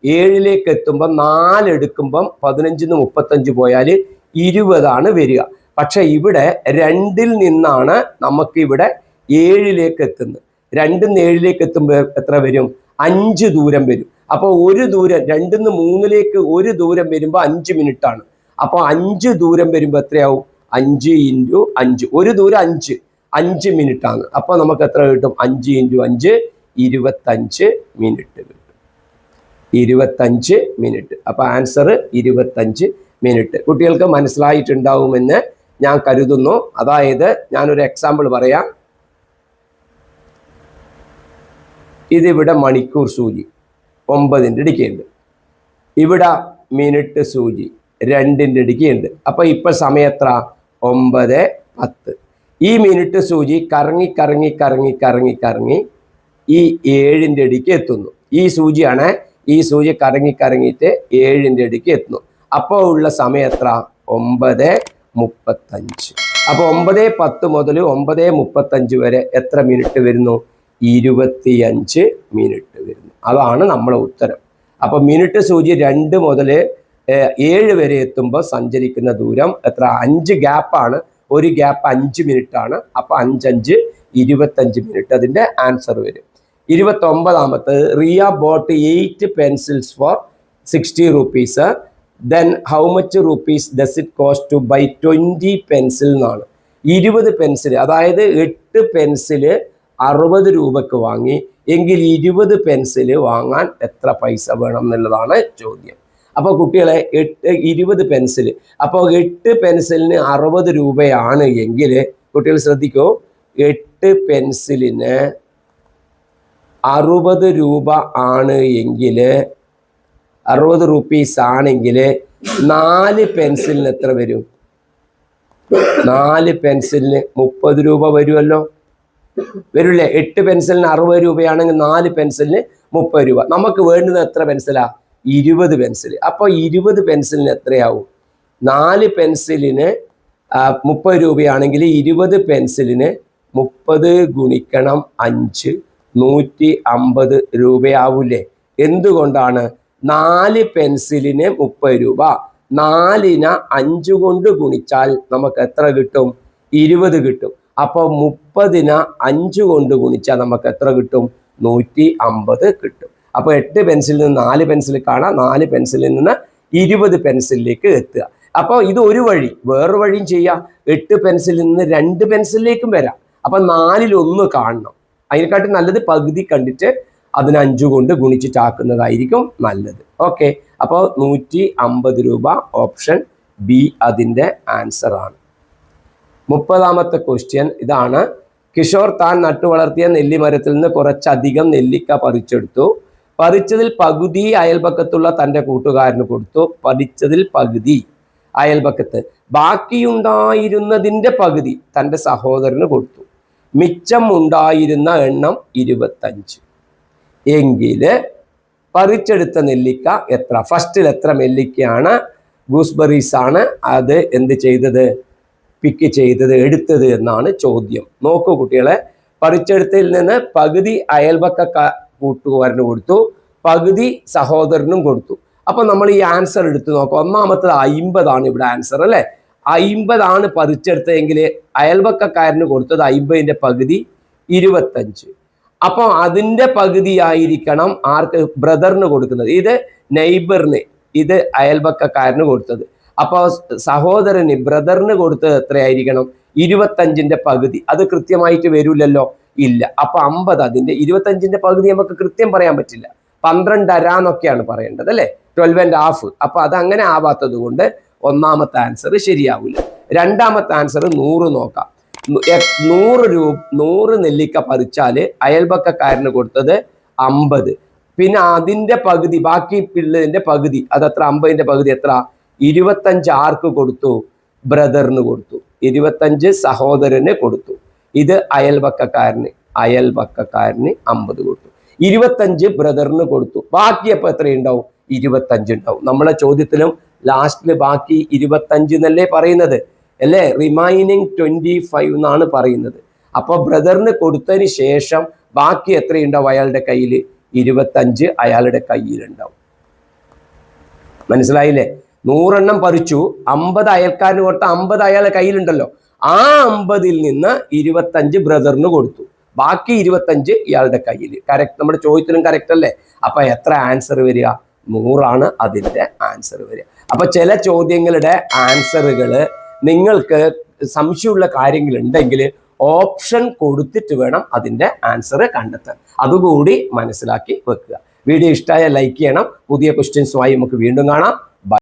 ഏഴിലേക്ക് എത്തുമ്പം നാല് എടുക്കുമ്പം പതിനഞ്ചിന്ന് മുപ്പത്തഞ്ച് പോയാൽ ഇരുപതാണ് വരിക. പക്ഷേ ഇവിടെ രണ്ടിൽ നിന്നാണ് നമുക്കിവിടെ ഏഴിലേക്ക് എത്തുന്നത്. രണ്ടിൽ നിന്ന് ഏഴിലേക്ക് എത്തുമ്പോൾ എത്ര വരും? അഞ്ച് ദൂരം വരും. അപ്പോൾ ഒരു ദൂരം രണ്ടിൽ നിന്ന് മൂന്നിലേക്ക് ഒരു ദൂരം വരുമ്പോൾ അഞ്ച് മിനിറ്റാണ്. അപ്പോൾ അഞ്ച് ദൂരം വരുമ്പോൾ എത്രയാവും? അഞ്ച് ഇന്റു അഞ്ച്. ഒരു ദൂരം അഞ്ച്. അഞ്ച് മിനിറ്റാണ്. അപ്പോൾ നമുക്ക് എത്ര കിട്ടും? അഞ്ച് ഇന്റു അഞ്ച് ഇരുപത്തഞ്ച് മിനിറ്റ് കിട്ടും. ഇരുപത്തഞ്ച് മിനിറ്റ്. അപ്പോൾ ആൻസർ ഇരുപത്തഞ്ച് മിനിറ്റ്. കുട്ടികൾക്ക് മനസ്സിലായിട്ടുണ്ടാവുമെന്ന് ഞാൻ കരുതുന്നു. അതായത് ഞാനൊരു എക്സാമ്പിൾ പറയാം. ഇതിവിടെ മണിക്കൂർ സൂചി. ഒമ്പതിന്റെ ഇടിക്കുണ്ട് ഇവിടെ മിനിറ്റ് സൂചി. രണ്ടിന്റെ ഇടിക്കുണ്ട് അപ്പോൾ ഇപ്പം സമയം എത്ര? ഒമ്പത് പത്ത്. ഈ മിനിറ്റ് സൂചി കറങ്ങി കറങ്ങി കറങ്ങി കറങ്ങി കറങ്ങി ഈ ഏഴിന്റെ അടിക്ക് എത്തുന്നു. ഈ സൂചിയാണ് ഈ സൂചി കറങ്ങി കറങ്ങിയിട്ട് ഏഴിന്റെ അടിക്ക് എത്തുന്നു. അപ്പോൾ ഉള്ള സമയം എത്ര? ഒമ്പത് മുപ്പത്തഞ്ച്. അപ്പോൾ ഒമ്പത് പത്ത് മുതൽ ഒമ്പത് മുപ്പത്തഞ്ച് വരെ എത്ര മിനിറ്റ് വരുന്നു? ഇരുപത്തിയഞ്ച് മിനിറ്റ് വരുന്നു. അതാണ് നമ്മളെ ഉത്തരം. അപ്പോൾ മിനിറ്റ് സൂചി രണ്ട് മുതൽ ഏഴ് വരെ എത്തുമ്പോൾ സഞ്ചരിക്കുന്ന ദൂരം എത്ര? അഞ്ച് ഗ്യാപ്പാണ് ഒരു ഗ്യാപ്പ് അഞ്ച് മിനിറ്റ് ആണ്. അപ്പൊ അഞ്ചഞ്ച് ഇരുപത്തഞ്ച് മിനിറ്റ് അതിന്റെ ആൻസർ വരും. ഇരുപത്തി ഒമ്പതാമത്തെ Riya bought eight pencils for sixty rupees then how much rupees does it cost to buy twenty pencil എന്നാണ്. ഇരുപത് പെൻസിൽ അതായത് എട്ട് പെൻസിൽ അറുപത് രൂപക്ക് വാങ്ങി. എങ്കിൽ ഇരുപത് പെൻസിൽ വാങ്ങാൻ എത്ര പൈസ വേണം എന്നുള്ളതാണ് ചോദ്യം. അപ്പോൾ കുട്ടികളെ എട്ട് ഇരുപത് പെൻസിൽ അപ്പോൾ എട്ട് പെൻസിലിന് അറുപത് രൂപയാണ് എങ്കിൽ കുട്ടികൾ ശ്രദ്ധിക്കൂ. എട്ട് പെൻസിലിന് അറുപത് രൂപ ആണ് എങ്കിൽ അറുപത് റുപ്പീസ് ആണെങ്കിൽ നാല് പെൻസിലിന് എത്ര വരും? നാല് പെൻസിലിന് മുപ്പത് രൂപ വരുമല്ലോ വരില്ലേ? എട്ട് പെൻസിലിന് അറുപത് രൂപയാണെങ്കിൽ നാല് പെൻസിലിന് മുപ്പത് രൂപ. നമുക്ക് വേണ്ടത് എത്ര പെൻസിലാ ഇരുപത് പെൻസിൽ അപ്പോൾ ഇരുപത് പെൻസിലിന് എത്രയാവും? നാല് പെൻസിലിന് മുപ്പത് രൂപയാണെങ്കിൽ ഇരുപത് പെൻസിലിന് മുപ്പത് ഗുണിക്കണം അഞ്ച്. നൂറ്റി അമ്പത് രൂപയാവൂലേ? എന്തുകൊണ്ടാണ് നാല് പെൻസിലിന് മുപ്പത് രൂപ? നാലിന് അഞ്ച് കൊണ്ട് ഗുണിച്ചാൽ നമുക്ക് എത്ര കിട്ടും? ഇരുപത് കിട്ടും. അപ്പോൾ മുപ്പതിന് അഞ്ച് കൊണ്ട് ഗുണിച്ചാൽ നമുക്ക് എത്ര കിട്ടും? നൂറ്റി അമ്പത് കിട്ടും. അപ്പോൾ എട്ട് പെൻസിലിൽ നിന്ന് നാല് പെൻസിൽ കാണാം. നാല് പെൻസിലിൽ നിന്ന് ഇരുപത് പെൻസിലിലേക്ക് എത്തുക. അപ്പോൾ ഇത് ഒരു വഴി വേറൊരു വഴിയും ചെയ്യാം. എട്ട് പെൻസിലിൽ നിന്ന് രണ്ട് പെൻസിലിലേക്കും വരാം. അപ്പൊ നാലിൽ ഒന്ന് കാണണം. അതിനെക്കാട്ടി നല്ലത് പകുതി കണ്ടിട്ട് അതിന് അഞ്ചു കൊണ്ട് ഗുണിച്ചിട്ടാക്കുന്നതായിരിക്കും നല്ലത്. ഓക്കെ അപ്പോൾ നൂറ്റി അമ്പത് രൂപ ഓപ്ഷൻ ബി അതിന്റെ ആൻസർ ആണ്. മുപ്പതാമത്തെ ക്വസ്റ്റ്യൻ ഇതാണ്. കിഷോർ താൻ നട്ടുവളർത്തിയ നെല്ലിമരത്തിൽ നിന്ന് കുറച്ചധികം നെല്ലിക്ക പറിച്ചെടുത്തു. പറിച്ചതിൽ പകുതി അയൽപക്കത്തുള്ള തന്റെ കൂട്ടുകാരന് കൊടുത്തു. പറിച്ചതിൽ പകുതി അയൽപക്കത്ത്. ബാക്കിയുണ്ടായിരുന്നതിന്റെ പകുതി തന്റെ സഹോദരന് കൊടുത്തു. മിച്ചം ഉണ്ടായിരുന്ന എണ്ണം ഇരുപത്തഞ്ച്. എങ്കിൽ പറിച്ചെടുത്ത നെല്ലിക്ക എത്ര? ഫസ്റ്റിൽ എത്ര നെല്ലിക്കയാണ്? ഗൂസ്ബെറീസ് ആണ് അത് എന്ത് ചെയ്തത്? പിക്ക് ചെയ്തത് എടുത്തത് എന്നാണ് ചോദ്യം. നോക്കൂ കുട്ടികളെ പറിച്ചെടുത്തിൽ നിന്ന് പകുതി അയൽവക്ക കൂട്ടുകാരന് കൊടുത്തു പകുതി സഹോദരനും കൊടുത്തു. അപ്പൊ നമ്മൾ ഈ ആൻസർ എടുത്തു നോക്കാം. ഒന്നാമത്തത് അയിമ്പതാണ് ഇവിടെ ആൻസർ അല്ലെ? അയിമ്പതാണ് പതിച്ചെടുത്തതെങ്കിൽ അയൽവക്കക്കാരന് കൊടുത്തത് അയിമ്പതിന്റെ പകുതി ഇരുപത്തഞ്ച്. അപ്പോൾ അതിന്റെ പകുതിയായിരിക്കണം ആർക്ക് ബ്രദറിന് കൊടുക്കുന്നത്. ഇത് നെയ്ബറിന് ഇത് അയൽവക്കക്കാരന് കൊടുത്തത്. അപ്പോൾ സഹോദരന് ബ്രദറിന് കൊടുത്തത് എത്രയായിരിക്കണം? ഇരുപത്തഞ്ചിന്റെ പകുതി. അത് കൃത്യമായിട്ട് വരില്ലല്ലോ ഇല്ല. അപ്പൊ അമ്പത് അതിന്റെ ഇരുപത്തഞ്ചിന്റെ പകുതി നമുക്ക് കൃത്യം പറയാൻ പറ്റില്ല. പന്ത്രണ്ടര എന്നൊക്കെയാണ് പറയേണ്ടത് അല്ലെ? Twelve and half. അപ്പൊ അത് അങ്ങനെ ആവാത്തത് കൊണ്ട് ഒന്നാമത്തെ ആൻസർ ശരിയാവില്ല രണ്ടാമത്തെ ആൻസർ നൂറ് നോക്കാം. നൂറ് രൂപ നൂറ് നെല്ലിക്ക പറിച്ചാൽ അയൽപക്കക്കാരന് കൊടുത്തത് അമ്പത്. പിന്നെ അതിന്റെ പകുതി ബാക്കി പിള്ളതിന്റെ പകുതി അതത്ര അമ്പതിന്റെ പകുതി എത്ര? ഇരുപത്തഞ്ച് ആർക്ക് കൊടുത്തു? ബ്രദറിന് കൊടുത്തു. ഇരുപത്തഞ്ച് സഹോദരന് കൊടുത്തു. ഇത് അയൽപക്കക്കാരന് അയൽപക്കക്കാരന് അമ്പത് കൊടുത്തു. ഇരുപത്തഞ്ച് ബ്രദറിന് കൊടുത്തു. ബാക്കി അപ്പൊ എത്രയുണ്ടാവും? ഇരുപത്തഞ്ച് ഉണ്ടാവും. നമ്മളെ ചോദ്യത്തിലും ലാസ്റ്റിൽ ബാക്കി ഇരുപത്തഞ്ച് എന്നല്ലേ പറയുന്നത്? അല്ലേ? റിമൈനിങ് ട്വന്റി ഫൈവ് എന്നാണ് പറയുന്നത്. അപ്പോൾ ബ്രദറിന് കൊടുത്തതിന് ശേഷം ബാക്കി എത്രയുണ്ടാവും അയാളുടെ കയ്യിൽ ഇരുപത്തഞ്ച് അയാളുടെ കയ്യിലുണ്ടാവും. മനസ്സിലായില്ലേ? നൂറെണ്ണം പറിച്ചു. അമ്പത് അയൽക്കാരന് കൊടുത്ത അമ്പത് അയാളുടെ കയ്യിലുണ്ടല്ലോ. ആ അമ്പതിൽ നിന്ന് ഇരുപത്തഞ്ച് ബ്രദറിന് കൊടുത്തു. ബാക്കി ഇരുപത്തഞ്ച് ഇയാളുടെ കയ്യിൽ കറക്റ്റ് നമ്മുടെ ചോദ്യത്തിനും കറക്റ്റ് അല്ലേ? അപ്പൊ എത്ര ആൻസർ വരിക? നൂറാണ് അതിന്റെ ആൻസർ വരിക. അപ്പൊ ചില ചോദ്യങ്ങളുടെ ആൻസറുകൾ നിങ്ങൾക്ക് സംശയമുള്ള കാര്യങ്ങൾ ഉണ്ടെങ്കിൽ ഓപ്ഷൻ കൊടുത്തിട്ട് വേണം അതിന്റെ ആൻസർ കണ്ടെത്താൻ. അതുകൂടി മനസ്സിലാക്കി വെക്കുക. വീഡിയോ ഇഷ്ടമായ ലൈക്ക് ചെയ്യണം. പുതിയ ക്വസ്റ്റ്യൻസുമായി നമുക്ക് വീണ്ടും കാണാം.